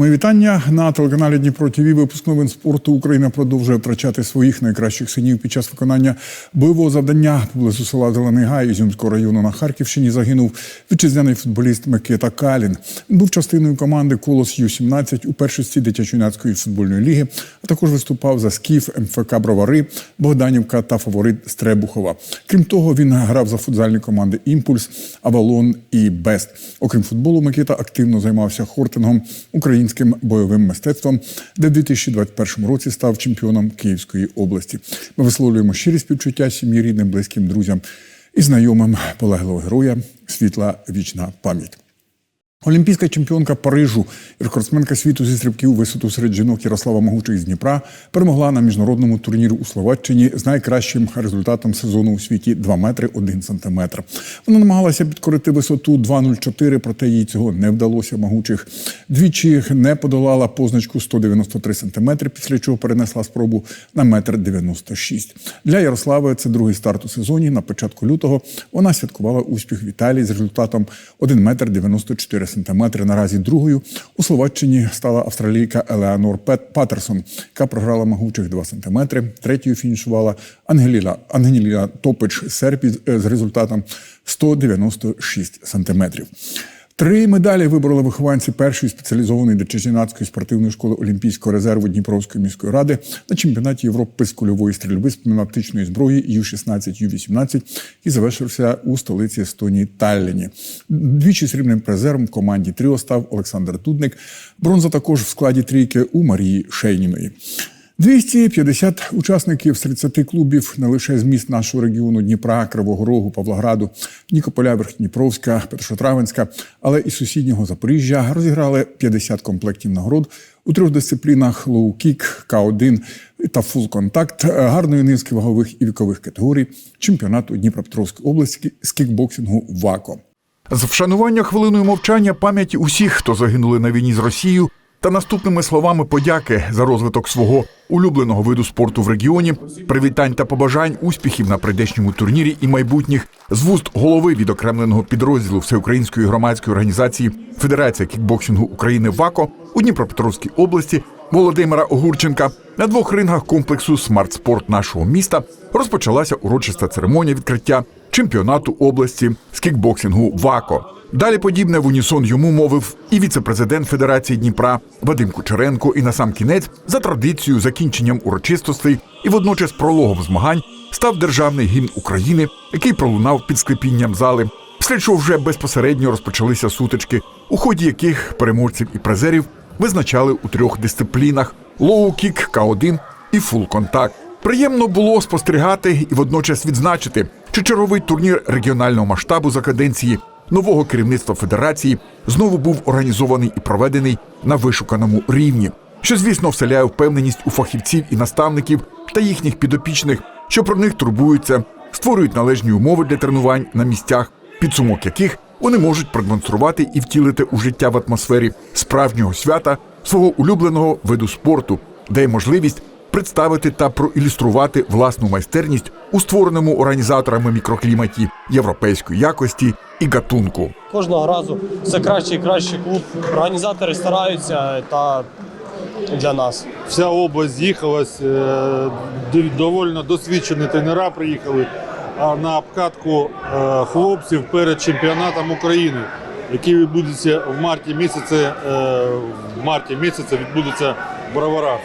Мої вітання на телеканалі Дніпро ТВ. Випуск новин спорту Україна продовжує втрачати своїх найкращих синів під час виконання бойового завдання поблизу села Зелений Гай Ізюмського району на Харківщині. Загинув вітчизняний футболіст Микита Калін. Був частиною команди Колос Ю-17 у першості дитячо-юнацької футбольної ліги, а також виступав за Скіф, МФК Бровари, Богданівка та фаворит Стребухова. Крім того, він грав за футзальні команди Імпульс, Авалон і Бест. Окрім футболу, Микита активно займався хортингом, українським бойовим мистецтвом, де в 2021 році став чемпіоном Київської області. Ми висловлюємо щирі співчуття сім'ї рідним, близьким друзям і знайомим полеглого героя. Світла вічна пам'ять. Олімпійська чемпіонка Парижу, і рекордсменка світу зі стрибків висоту серед жінок Ярослава Могучих з Дніпра перемогла на міжнародному турнірі у Словаччині з найкращим результатом сезону у світі 2 метри 1 сантиметр. Вона намагалася підкорити висоту 2,04, проте їй цього не вдалося. Могучих двічі не подолала позначку 193 сантиметри, після чого перенесла спробу на метр 96. Для Ярослави це другий старт у сезоні. На початку лютого вона святкувала успіх в Італії з результатом 1 метр 94 сантиметри. Наразі другою у Словаччині стала австралійка Елеонор Пет Патерсон, яка програла могучих 2 сантиметри. Третьою фінішувала Ангеліна Ангеліна Топич Серпі з результатом 196 сантиметрів. Три медалі вибороли вихованці першої спеціалізованої дитячо-юнацької спортивної школи Олімпійського резерву Дніпровської міської ради на чемпіонаті Європи з кульової стрільби з пневматичної зброї Ю-16, Ю-18, який завершився у столиці Естонії Талліні. Двічі срібним призером в команді Тріо став Олександр Дудник. Бронза також в складі трійки у Марії Шейніної. 250 учасників з 30 клубів не лише з міст нашого регіону Дніпра, Кривого Рогу, Павлограду, Нікополя, Верхніпровська, Петрошотравенська, але і сусіднього Запоріжжя розіграли 50 комплектів нагород у трьох дисциплінах лоу-кік, К1 та фул-контакт, гарної низки вагових і вікових категорій чемпіонату Дніпропетровської області з кікбоксингу ВАКО. З вшанування хвилиною мовчання пам'яті усіх, хто загинули на війні з Росією, та наступними словами подяки за розвиток свого улюбленого виду спорту в регіоні, привітань та побажань успіхів на прийдешньому турнірі і майбутніх з вуст голови відокремленого підрозділу Всеукраїнської громадської організації Федерація кікбоксингу України ВАКО у Дніпропетровській області Володимира Огурченка на двох рингах комплексу «Смарт-спорт» нашого міста розпочалася урочиста церемонія відкриття чемпіонату області з кікбоксингу ВАКО. Далі подібне в унісон йому мовив і віце-президент Федерації Дніпра Вадим Кучеренко. І на сам кінець, за традицією, закінченням урочистостей і водночас прологом змагань став державний гімн України, який пролунав під склепінням зали. Після чого вже безпосередньо розпочалися сутички, у ході яких переможців і призерів визначали у трьох дисциплінах: лоу-кік, К1 і фул-контакт. Приємно було спостерігати і водночас відзначити, що черговий турнір регіонального масштабу за каденції нового керівництва федерації знову був організований і проведений на вишуканому рівні, що, звісно, вселяє впевненість у фахівців і наставників та їхніх підопічних, що про них турбуються, створюють належні умови для тренувань на місцях, підсумок яких вони можуть продемонструвати і втілити у життя в атмосфері справжнього свята свого улюбленого виду спорту, дає можливість представити та проілюструвати власну майстерність у створеному організаторами мікрокліматі європейської якості і гатунку. Кожного разу все кращий і кращий клуб. Організатори стараються та для нас. Вся область з'їхалась, е, доволі досвідчені тренера приїхали на обкатку е, хлопців перед чемпіонатом України, який відбудеться в марті місяці, е, в марті місяці відбудеться в Броварах.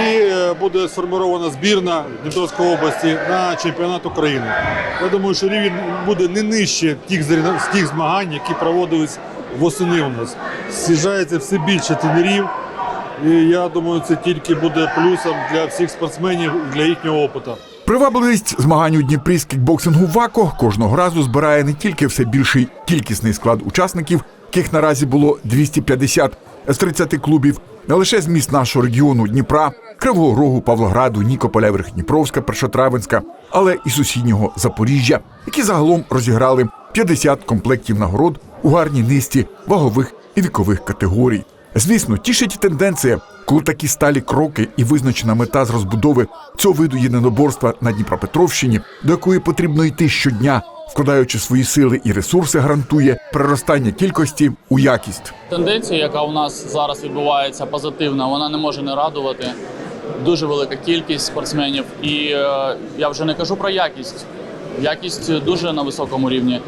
І е, буде сформована збірна Дніпровської області на чемпіонат України. Я думаю, що рівень буде не нижче тих, тих змагань, які проводились восени у нас. З'їжджається все більше тренерів. І я думаю, це тільки буде плюсом для всіх спортсменів для їхнього опиту. Привабливість змагань у Дніпрі з кікбоксингу ВАКО кожного разу збирає не тільки все більший кількісний склад учасників, яких наразі було 250 з 30 клубів, не лише з міст нашого регіону Дніпра, Кривого Рогу, Павлограду, Нікополя, Верхніпровська, Першотравенська, але і сусіднього Запоріжжя, які загалом розіграли 50 комплектів нагород у гарній низці вагових і вікових категорій. Звісно, тішить тенденція, коли такі сталі кроки і визначена мета з розбудови цього виду єдиноборства на Дніпропетровщині, до якої потрібно йти щодня, вкладаючи свої сили і ресурси, гарантує переростання кількості у якість. Тенденція, яка у нас зараз відбувається, позитивна, вона не може не радувати. Дуже велика кількість спортсменів, і е, я вже не кажу про якість. Якість дуже на високому рівні.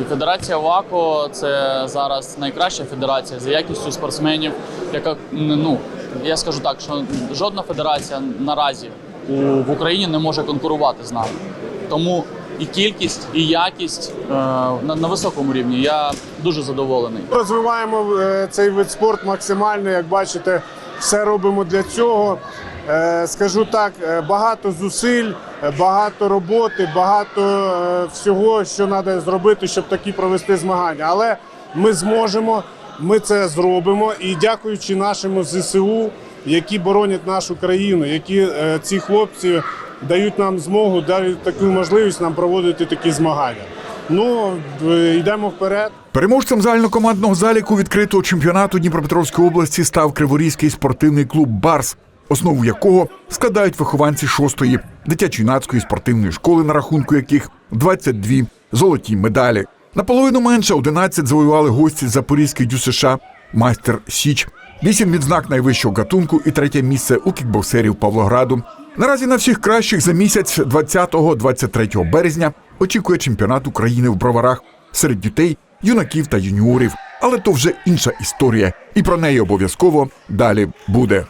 І Федерація ВАКО це зараз найкраща федерація за якістю спортсменів, яка ну я скажу так, що жодна федерація наразі в Україні не може конкурувати з нами. Тому і кількість, і якість е, на, на високому рівні. Я дуже задоволений. Розвиваємо е, цей вид спорту максимально. Як бачите, все робимо для цього. Е, Скажу так, е, багато зусиль, е, багато роботи, багато всього, що треба зробити, щоб такі провести змагання. Але ми зможемо, ми це зробимо. І дякуючи нашому ЗСУ, які боронять нашу країну, які ці хлопці дають нам змогу, дають таку можливість нам проводити такі змагання. Ну, йдемо вперед. Переможцем загальнокомандного заліку відкритого чемпіонату Дніпропетровської області став Криворізький спортивний клуб Барс, основу якого складають вихованці шостої дитячо-юнацької спортивної школи, на рахунку яких 22 золоті медалі. Наполовину менше 11 завоювали гості з Запорізьких ДЮСШ, майстер Січ, вісім відзнак найвищого гатунку і третє місце у кікбоксерів Павлограду. Наразі на всіх кращих за місяць 20-23 березня очікує чемпіонат України в броварах серед дітей, юнаків та юніорів. Але то вже інша історія, і про неї обов'язково далі буде.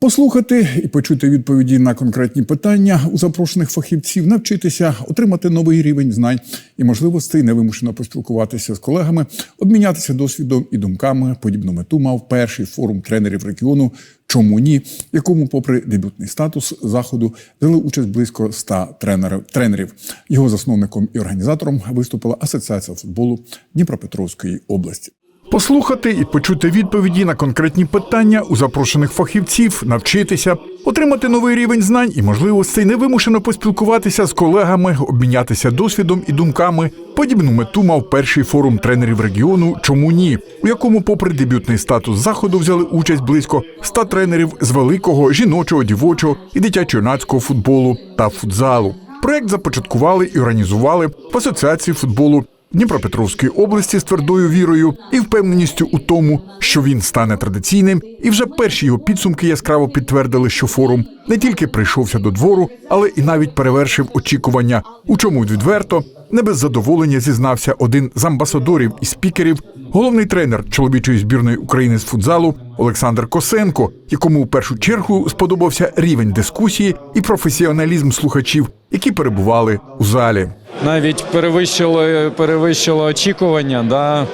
Послухати і почути відповіді на конкретні питання у запрошених фахівців, навчитися отримати новий рівень знань і можливостей, невимушено поспілкуватися з колегами, обмінятися досвідом і думками. Подібну мету мав перший форум тренерів регіону. Чому ні? Якому, попри дебютний статус заходу, взяли участь близько 100 тренерів. тренерів. Його засновником і організатором виступила Асоціація футболу Дніпропетровської області. Послухати і почути відповіді на конкретні питання у запрошених фахівців, навчитися, отримати новий рівень знань і можливостей, невимушено поспілкуватися з колегами, обмінятися досвідом і думками. Подібну мету мав перший форум тренерів регіону Чому ні, у якому, попри дебютний статус заходу, взяли участь близько 100 тренерів з великого жіночого, дівочого і дитячо-юнацького футболу та футзалу. Проект започаткували і організували в асоціації футболу Дніпропетровської області з твердою вірою і впевненістю у тому, що він стане традиційним, і вже перші його підсумки яскраво підтвердили, що форум не тільки прийшовся до двору, але і навіть перевершив очікування, у чому відверто не без задоволення зізнався один з амбасадорів і спікерів, головний тренер чоловічої збірної України з футзалу Олександр Косенко, якому в першу чергу сподобався рівень дискусії і професіоналізм слухачів, які перебували у залі. Навіть перевищило, перевищило очікування. Да?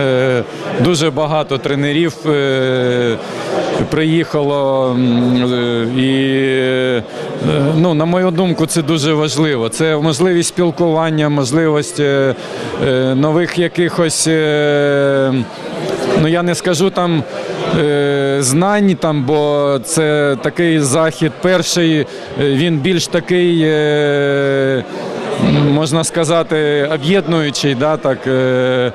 Е, дуже багато тренерів е, приїхало. е, І, е, ну, на мою думку, це дуже важливо. Це можливість спілкування, можливість е, е, нових якихось. е, Ну, я не скажу там е, знань, там, бо це такий захід. Перший він більш такий, можна сказати, об'єднуючий. Да, так, е, е,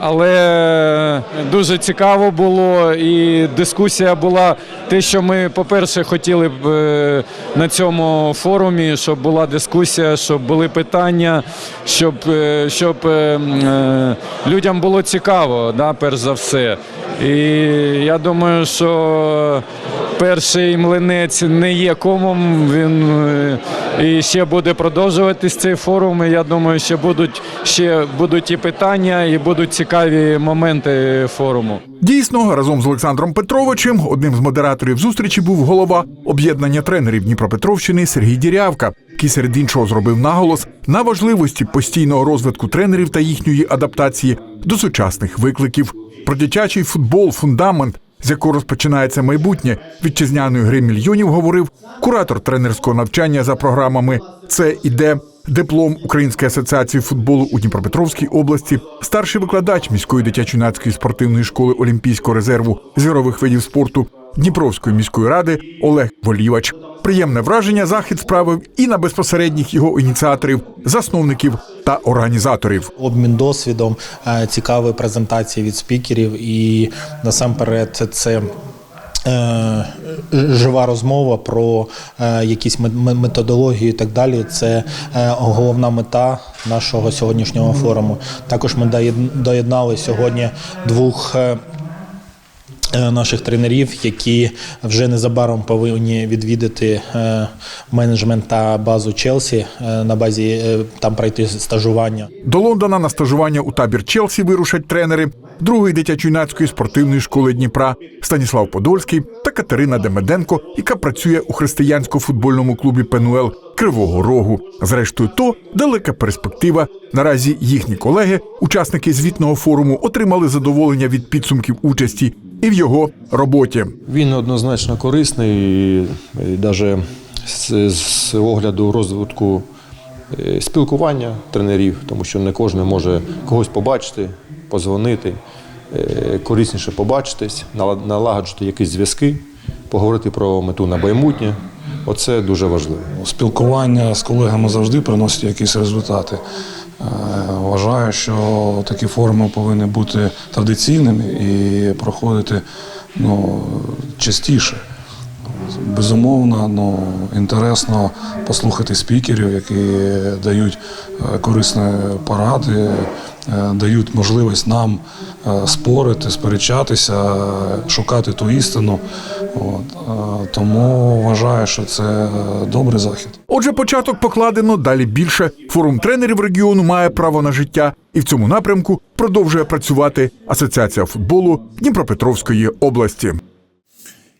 але дуже цікаво було, і дискусія була те, що ми, по-перше, хотіли б е, на цьому форумі, щоб була дискусія, щоб були питання, щоб, щоб людям було цікаво, да, перш за все. І я думаю, що перший млинець не є комом. Він і ще буде продовжуватись цей форум. І я думаю, ще будуть ще будуть і питання, і будуть цікаві моменти форуму. Дійсно, разом з Олександром Петровичем, одним з модераторів зустрічі був голова об'єднання тренерів Дніпропетровщини Сергій Дірявка, який серед іншого зробив наголос на важливості постійного розвитку тренерів та їхньої адаптації до сучасних викликів. Про дитячий футбол, фундамент, з якого розпочинається майбутнє вітчизняної гри мільйонів, говорив куратор тренерського навчання за програмами. Це іде диплом Української асоціації футболу у Дніпропетровській області, старший викладач міської дитячо-юнацької спортивної школи Олімпійського резерву зірових видів спорту Дніпровської міської ради Олег Волівач. Приємне враження захід справив і на безпосередніх його ініціаторів, засновників та організаторів. обмін досвідом, е, цікаві презентації від спікерів, і насамперед це е, жива розмова про е, якісь ме- ме- методології і так далі. Це головна мета нашого сьогоднішнього форуму. Також ми доєд- доєднали сьогодні двох. Е, Наших тренерів, які вже незабаром повинні відвідати е, менеджмент та базу Челсі е, на базі там пройти стажування. До Лондона на стажування у табір Челсі вирушать тренери другої дитячо-юнацької спортивної школи Дніпра Станіслав Подольський та Катерина Демеденко, яка працює у християнсько-футбольному клубі Пенуел Кривого Рогу. Зрештою, то далека перспектива. Наразі їхні колеги, учасники звітного форуму, отримали задоволення від підсумків участі і в його роботі. Він однозначно корисний, і навіть з, з огляду розвитку е, спілкування тренерів, тому що не кожен може когось побачити, позвонити, е, корисніше побачитись, нала- налагоджити якісь зв'язки, поговорити про мету на майбутнє. Оце дуже важливо. Спілкування з колегами завжди приносить якісь результати. Е, Вважаю, що такі форуми повинні бути традиційними і проходити ну, частіше. Безумовно, ну, інтересно послухати спікерів, які дають е, корисні поради, е, дають можливість нам е, спорити, сперечатися, шукати ту істину. От. Тому вважаю, що це добрий захід. Отже, початок покладено, далі більше. Форум тренерів регіону має право на життя, і в цьому напрямку продовжує працювати Асоціація футболу Дніпропетровської області.